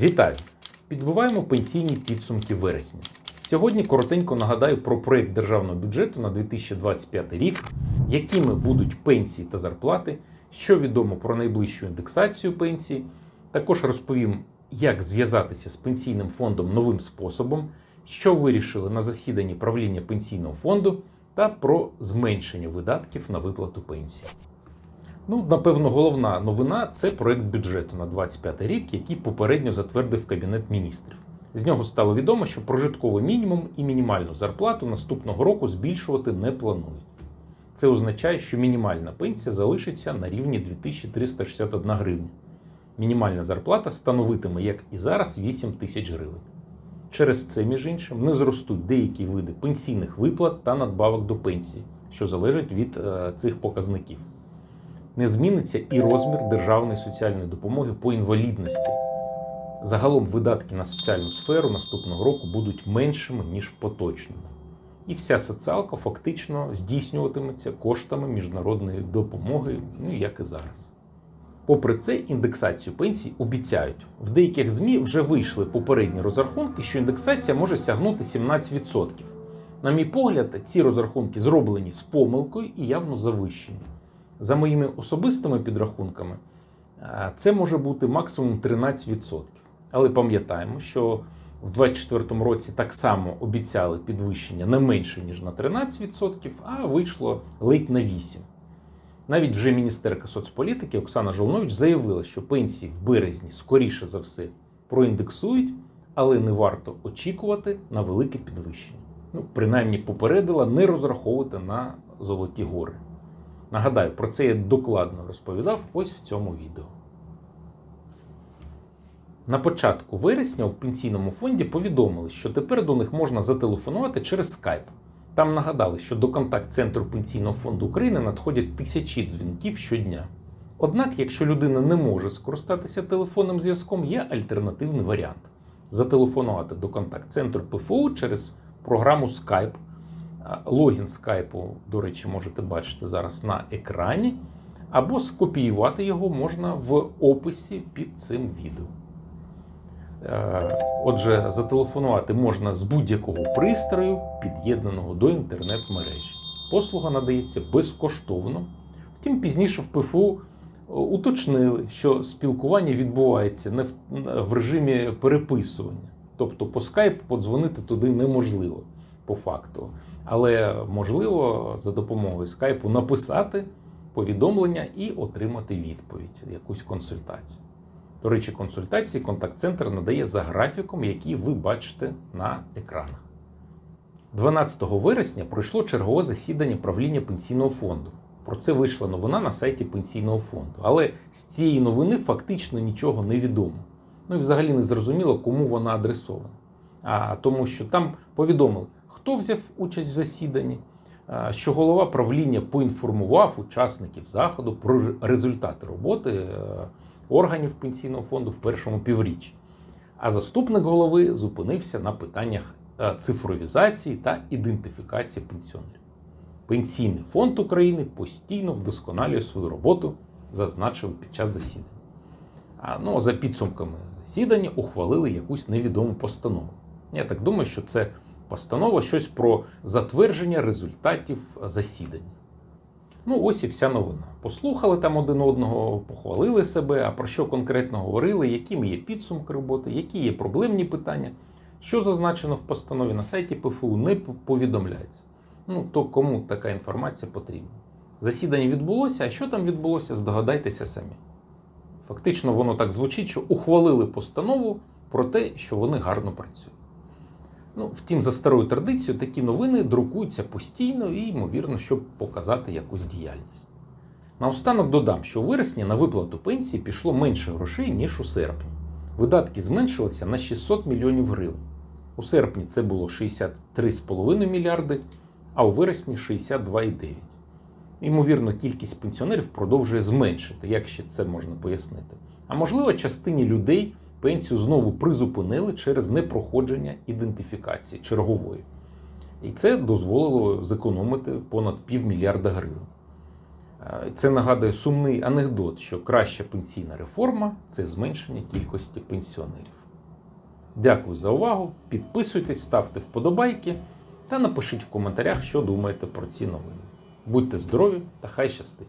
Вітаю! Підбиваємо пенсійні підсумки вересня. Сьогодні коротенько нагадаю про проєкт державного бюджету на 2025 рік, якими будуть пенсії та зарплати, що відомо про найближчу індексацію пенсії. Також розповім, як зв'язатися з пенсійним фондом новим способом, що вирішили на засіданні правління пенсійного фонду, та про зменшення видатків на виплату пенсії. Ну, напевно, головна новина це проект бюджету на 25 рік, який попередньо затвердив Кабінет міністрів. З нього стало відомо, що прожитковий мінімум і мінімальну зарплату наступного року збільшувати не планують. Це означає, що мінімальна пенсія залишиться на рівні 2361 гривня. Мінімальна зарплата становитиме, як і зараз, 8 тисяч гривень. Через це, між іншим, не зростуть деякі види пенсійних виплат та надбавок до пенсії, що залежать від е, цих показників не зміниться і розмір державної соціальної допомоги по інвалідності. Загалом видатки на соціальну сферу наступного року будуть меншими, ніж в поточному. І вся соціалка фактично здійснюватиметься коштами міжнародної допомоги, ну як і зараз. Попри це, індексацію пенсій обіцяють. В деяких ЗМІ вже вийшли попередні розрахунки, що індексація може сягнути 17%. На мій погляд, ці розрахунки зроблені з помилкою і явно завищені. За моїми особистими підрахунками, е, це може бути максимум 13%. Але пам'ятаємо, що в 2024 році так само обіцяли підвищення не менше, ніж на 13%, а вийшло ледь на 8%. Навіть вже міністерка соцполітики Оксана Жолнович заявила, що пенсії в березні, скоріше за все, проіндексують, але не варто очікувати на велике підвищення. Ну, принаймні попередила не розраховувати на золоті гори. Нагадаю, про це я докладно розповідав ось в цьому відео. На початку вересня в пенсійному фонді повідомили, що тепер до них можна зателефонувати через Skype. Там нагадали, що до контакт-центру Пенсійного фонду України надходять тисячі дзвінків щодня. Однак, якщо людина не може скористатися телефонним зв'язком, є альтернативний варіант зателефонувати до контакт-центру ПФУ через програму Skype. Логін скайпу, до речі, можете бачити зараз на екрані, або скопіювати його можна в описі під цим відео. Е, Отже, зателефонувати можна з будь-якого пристрою, під'єднаного до інтернет-мережі. Послуга надається безкоштовно. Втім, пізніше в ПФУ уточнили, що спілкування відбувається не в режимі переписування. Тобто по скайпу подзвонити туди неможливо по факту. Але можливо за допомогою скайпу написати повідомлення і отримати відповідь, якусь консультацію. До речі, консультації контакт-центр надає за графіком, який ви бачите на екранах. 12 вересня пройшло чергове засідання правління пенсійного фонду. Про це вийшла новина на сайті пенсійного фонду. Але з цієї новини фактично нічого не відомо. Ну і взагалі не зрозуміло, кому вона адресована. А тому, що там повідомили, хто взяв участь в засіданні, що голова правління поінформував учасників заходу про результати роботи е, органів пенсійного фонду в першому півріччі. А заступник голови зупинився на питаннях е, цифровізації та ідентифікації пенсіонерів. Пенсійний фонд України постійно вдосконалює свою роботу, зазначили під час засідання. А ну, за підсумками засідання ухвалили якусь невідому постанову. Я так думаю, що це постанова щось про затвердження результатів засідання. Ну, ось і вся новина. Послухали там один одного, похвалили себе, а про що конкретно говорили, якими є підсумки роботи, які є проблемні питання. Що зазначено в постанові на сайті ПФУ, не повідомляється. Ну, то кому така інформація потрібна. Засідання відбулося, а що там відбулося, здогадайтеся самі. Фактично, воно так звучить, що ухвалили постанову про те, що вони гарно працюють. Ну, втім, за старою традицією, такі новини друкуються постійно і, ймовірно, щоб показати якусь діяльність. Наостанок додам, що у вересні на виплату пенсії пішло менше грошей, ніж у серпні. Видатки зменшилися на 600 мільйонів гривень. У серпні це було 63,5 мільярди, а у вересні 62,9. Ймовірно, кількість пенсіонерів продовжує зменшити, як ще це можна пояснити. А можливо, частині людей пенсію знову призупинили через непроходження ідентифікації чергової. І це дозволило зекономити понад півмільярда гривень. Е, Це нагадує сумний анекдот, що краща пенсійна реформа це зменшення кількості пенсіонерів. Дякую за увагу. Підписуйтесь, ставте вподобайки та напишіть в коментарях, що думаєте про ці новини. Будьте здорові та хай щастить!